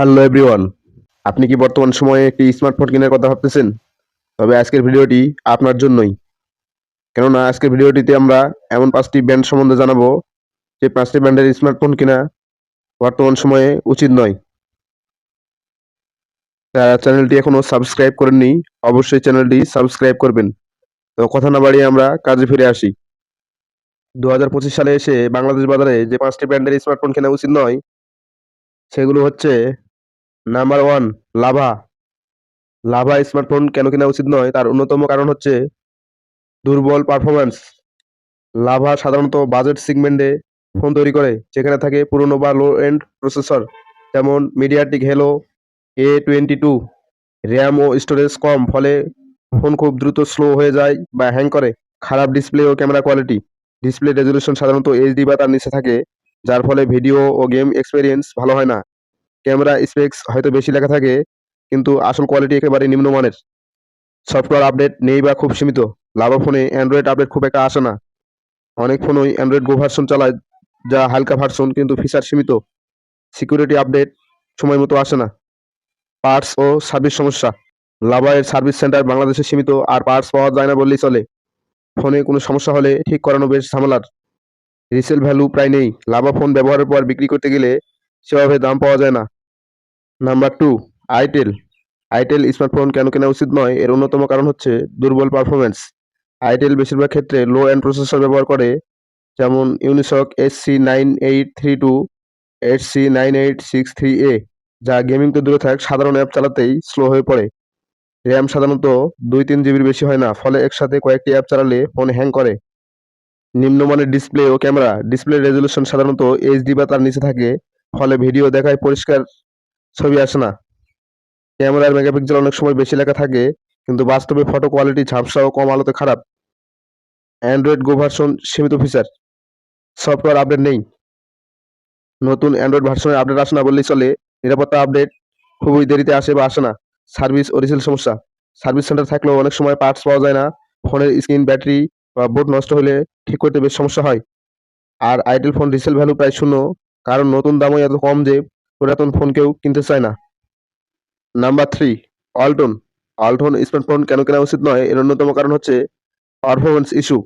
Hello everyone, আপনি কি বর্তমান সময়ে একটি স্মার্টফোন কেনার কথা ভাবতেছেন? তবে আজকের ভিডিওটি আপনার জন্যই। কেননা আজকের ভিডিওটিতে আমরা এমন পাঁচটি ব্র্যান্ড সম্বন্ধে জানাব, যে পাঁচটি ব্র্যান্ডের স্মার্টফোন কেনা বর্তমান সময়ে উচিত নয়। যারা চ্যানেলটি এখনও সাবস্ক্রাইব করেননি, অবশ্যই চ্যানেলটি সাবস্ক্রাইব করবেন। তো কথা না বাড়িয়ে আমরা কাজে ফিরে আসি। দু হাজার পঁচিশ সালে এসে বাংলাদেশ বাজারে যে পাঁচটি ব্র্যান্ডের স্মার্টফোন কেনা উচিত নয়, সেগুলো হচ্ছে number one Lava Lava smartphone কেন কেনা উচিত নয়, তার অন্যতম কারণ হচ্ছে দুর্বল পারফরম্যান্স লাভা সাধারণত বাজেট সিগমেন্টে ফোন তৈরি করে, যেখানে থাকে পুরনো বা লো এন্ড প্রসেসর যেমন MediaTek Helio A twenty two RAM O storage কম, ফলে ফোন খুব দ্রুত স্লো হয়ে যায় বা হ্যাং করে। খারাপ ডিসপ্লে ও ক্যামেরা কোয়ালিটি ডিসপ্লে রেজলিউশন সাধারণত এইচডি বা তার নিচে থাকে, যার ফলে ভিডিও ও গেম এক্সপিরিয়েন্স ভালো হয় না। ক্যামেরা স্পেক্স হয়তো বেশি লেখা থাকে, কিন্তু আসল কোয়ালিটি একেবারে নিম্নমানের। সফটওয়্যার আপডেট নেই বা খুব সীমিত। লাভা ফোনে অ্যান্ড্রয়েড আপডেট খুব একটা আসে না। অনেক ফোনই অ্যান্ড্রয়েড গো ভার্সন চালায়, যা হালকা ভার্সন কিন্তু ফিচার সীমিত। সিকিউরিটি আপডেট সময় মতো আসে না। পার্টস ও সার্ভিস সমস্যা। লাভা এর সার্ভিস সেন্টার বাংলাদেশে সীমিত, আর পার্টস পাওয়া যায় না বললেই চলে। ফোনে কোনো সমস্যা হলে ঠিক করানো বেশ ঝামেলার। রিসেল ভ্যালু প্রায় নেই। লাভা ফোন ব্যবহারের পর বিক্রি করতে গেলে সেভাবে দাম পাওয়া যায় না। Number two itel itel smartphone কেন কেনা উচিত নয়? এর অন্যতম কারণ হচ্ছে দুর্বল পারফরমেন্স আইটেল বেশিরভাগ ক্ষেত্রে লো অ্যান্ড প্রসেসর ব্যবহার করে, যেমন Unisoc S C nine eight three two eight C nine eight six three A যা গেমিং তো দূরে থাক, সাধারণ অ্যাপ চালাতেই স্লো হয়ে পড়ে। র্যাম সাধারণত দুই তিন জিবির বেশি হয় না, ফলে একসাথে কয়েকটি অ্যাপ চালালে ফোন হ্যাং করে। নিম্নমানের ডিসপ্লে ও ক্যামেরা ডিসপ্লে রেজলিউশন সাধারণত এইচডি বা তার নিচে থাকে ফলে ভিডিও দেখায় পরিষ্কার ছবি আসে না। ক্যামেরার মেগাপিক্সেল অনেক সময় বেশি লেখা থাকে, কিন্তু বাস্তবে ফটো কোয়ালিটি ঝাপসা ও কম, আলোতে খারাপ। অ্যান্ড্রয়েড গো ভার্সন সীমিত ফিচার সফটওয়্যার আপডেট নেই। নতুন অ্যান্ড্রয়েড ভার্সনের আপডেট আসে না বললেই চলে, নিরাপত্তা আপডেট খুবই দেরিতে আসে বা আসে না। সার্ভিস ও রিসেল সমস্যা সার্ভিস সেন্টার থাকলেও অনেক সময় পার্টস পাওয়া যায় না, ফোনের স্ক্রিন ব্যাটারি বা বোর্ড নষ্ট হলে ঠিক করতে বেশ সমস্যা হয়। আর আইটেল ফোন রিসেল ভ্যালু প্রায় শূন্য কারণ নতুন দামও এত কম যে পুরাতন ফোন কেউ কিনতে চায় না। Number three Walton Walton smartphone কেন কেনা উচিত নয়? এর অন্যতম কারণ হচ্ছে পারফরমেন্স ইস্যু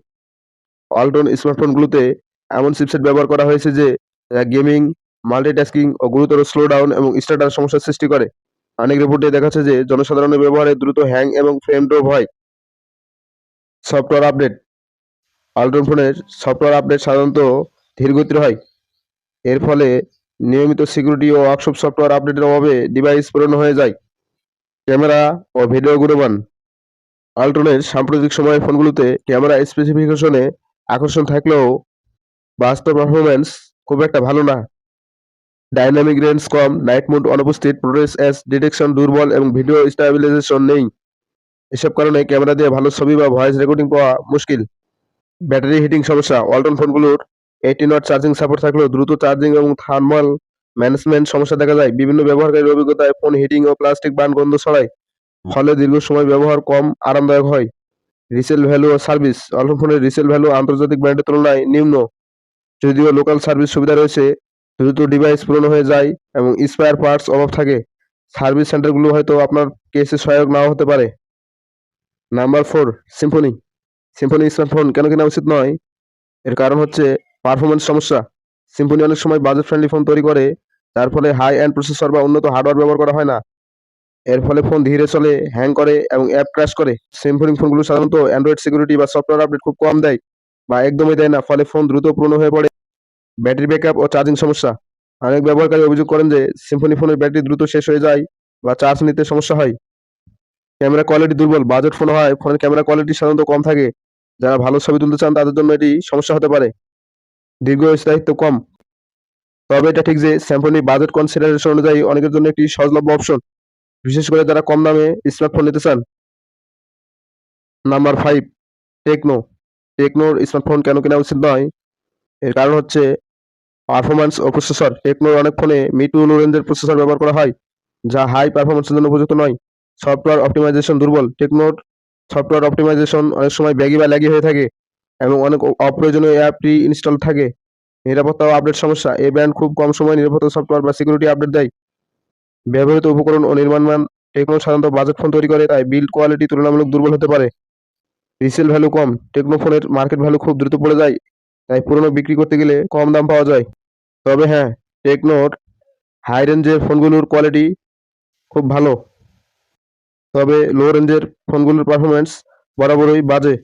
অল্টন স্মার্টফোনগুলোতে এমন চিপসেট ব্যবহার করা হয়েছে যে গেমিং মাল্টিটাস্কিং ও গুরুতর স্লো ডাউন এবং স্টার্টার সমস্যার সৃষ্টি করে। অনেক রিপোর্টে দেখাচ্ছে যে, জনসাধারণের ব্যবহারে দ্রুত হ্যাং এবং ফ্রেম ড্রপ হয়। সফটওয়্যার আপডেট অল্টন ফোনের সফটওয়্যার আপডেট সাধারণত ধীরগতির হয়। এর ফলে নিয়মিত সিকিউরিটি ও ওয়ার্কশপ সফটওয়্যার আপডেটের অভাবে ডিভাইস পুরনো হয়ে যায়। ক্যামেরা ও ভিডিও গুণমান। আল্ট্রনের সাম্প্রতিক সময়ের ফোনগুলোতে ক্যামেরা স্পেসিফিকেশনে আকর্ষণ থাকলেও বাস্তব পারফরম্যান্স খুব একটা ভালো না। ডাইনামিক রেঞ্জ কম নাইট মোড অনুপস্থিত প্রোগ্রেস এস ডিটেকশন দুর্বল এবং ভিডিও স্টাবিলাইজেশন নেই। এসব কারণে ক্যামেরা দিয়ে ভালো ছবি বা ভয়েস রেকর্ডিং পাওয়া মুশকিল। ব্যাটারি হিটিং সমস্যা ওয়ালটন ফোনগুলোর এইটিন ওয়াট চার্জিং সাপোর্ট থাকলেও দ্রুত চার্জিং এবং থার্মাল ম্যানেজমেন্ট সমস্যা দেখা যায় বিভিন্ন ব্যবহারকারীর অভিজ্ঞতায় ফোন হিটিং ও প্লাস্টিক বান গন্ধ ছড়ায়, ফলে দীর্ঘ সময় ব্যবহার কম আরামদায়ক হয়। রিসেল ভ্যালু ও সার্ভিস ওয়ালটন ফোনের রিসেল ভ্যালু আন্তর্জাতিক ব্র্যান্ডের তুলনায় নিম্ন। যদিও লোকাল সার্ভিস সুবিধা রয়েছে, দ্রুত ডিভাইস পুরনো হয়ে যায় এবং স্পেয়ার পার্টস অভাব থাকে। সার্ভিস সেন্টারগুলো হয়তো আপনার কেসে সহায়ক নাও হতে পারে। Number four Symphony Symphony smartphone কেন কেনা উচিত নয়? এর কারণ হচ্ছে পারফরমেন্স সমস্যা। সিম্ফনি অনেক সময় বাজেট ফ্রেন্ডলি ফোন তৈরি করে যার ফলে হাই অ্যান্ড প্রসেসর বা উন্নত হার্ডওয়্যার ব্যবহার করা হয় না। এর ফলে ফোন ধীরে চলে হ্যাং করে এবং অ্যাপ ক্র্যাশ করে। সিম্ফনি ফোনগুলো সাধারণত অ্যান্ড্রয়েড সিকিউরিটি বা সফটওয়্যার আপডেট খুব কম দেয় বা একদমই দেয় না, ফলে ফোন দ্রুত পুরনো হয়ে পড়ে। ব্যাটারি ব্যাকআপ ও চার্জিং সমস্যা। অনেক ব্যবহারকারী অভিযোগ করেন যে সিম্ফনি ফোনের ব্যাটারি দ্রুত শেষ হয়ে যায় বা চার্জ নিতে সমস্যা হয়। ক্যামেরা কোয়ালিটি দুর্বল বাজেট ফোন হয় ফোনের ক্যামেরা কোয়ালিটি সাধারণত কম থাকে। যারা ভালো ছবি তুলতে চান, তাদের জন্য এটি সমস্যা হতে পারে। দীর্ঘ স্থায়িত্ব কম। তবে এটা ঠিক যে স্যামসং বাজেট কনসিডারেশন অনুযায়ী অনেকের জন্য একটি সহজলভ্য অপশন। বিশেষ করে যারা কম দামে স্মার্টফোন নিতে চান। Number five, Tecno. টেকনোর স্মার্টফোন কেন কেনা উচিত নয়? এর কারণ হচ্ছে পারফরম্যান্স ও প্রসেসর। টেকনোর অনেক ফোনে মিটু রেঞ্জের প্রসেসর ব্যবহার করা হয়, যা হাই পারফরমেন্সের জন্য উপযুক্ত নয়। সফটওয়্যার অপটিমাইজেশন দুর্বল। টেকনোর সফটওয়্যার অপটিমাইজেশন অনেক সময় ব্যাগি বা ল্যাগি হয়ে থাকে। এবং অনেক অপ্রয়োজনীয় অ্যাপটি ইনস্টল থাকে। নিরাপত্তা ও আপডেট সমস্যা, এই ব্র্যান্ড খুব কম সময়ে নিরাপত্তা সফটওয়্যার বা সিকিউরিটি আপডেট দেয়। ব্যবহৃত উপকরণ ও নির্মাণ মান টেকনো সাধারণত বাজেট ফোন তৈরি করে, তাই বিল্ড কোয়ালিটি তুলনামূলক দুর্বল হতে পারে। রিসেল ভ্যালু কম টেকনো ফোনের মার্কেট ভ্যালু খুব দ্রুত পড়ে যায়, তাই পুরনো বিক্রি করতে গেলে কম দাম পাওয়া যায়। তবে হ্যাঁ টেকনোর হাই রেঞ্জের ফোনগুলোর কোয়ালিটি খুব ভালো। তবে লো রেঞ্জের ফোনগুলোর পারফরমেন্স বরাবরই বাজে।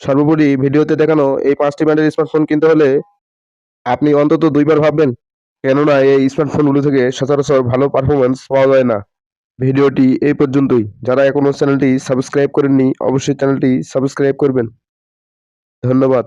সর্বোপরি ভিডিওতে দেখানো এই পাঁচটি ব্র্যান্ডের স্মার্টফোন কিনতে হলে আপনি অন্তত দুইবার ভাববেন, কেননা এই স্মার্টফোনগুলো থেকে সচরাচর ভালো পারফরমেন্স পাওয়া যায় না। ভিডিওটি এই পর্যন্তই। যারা এখনও চ্যানেলটি সাবস্ক্রাইব করেননি, অবশ্যই চ্যানেলটি সাবস্ক্রাইব করবেন। ধন্যবাদ।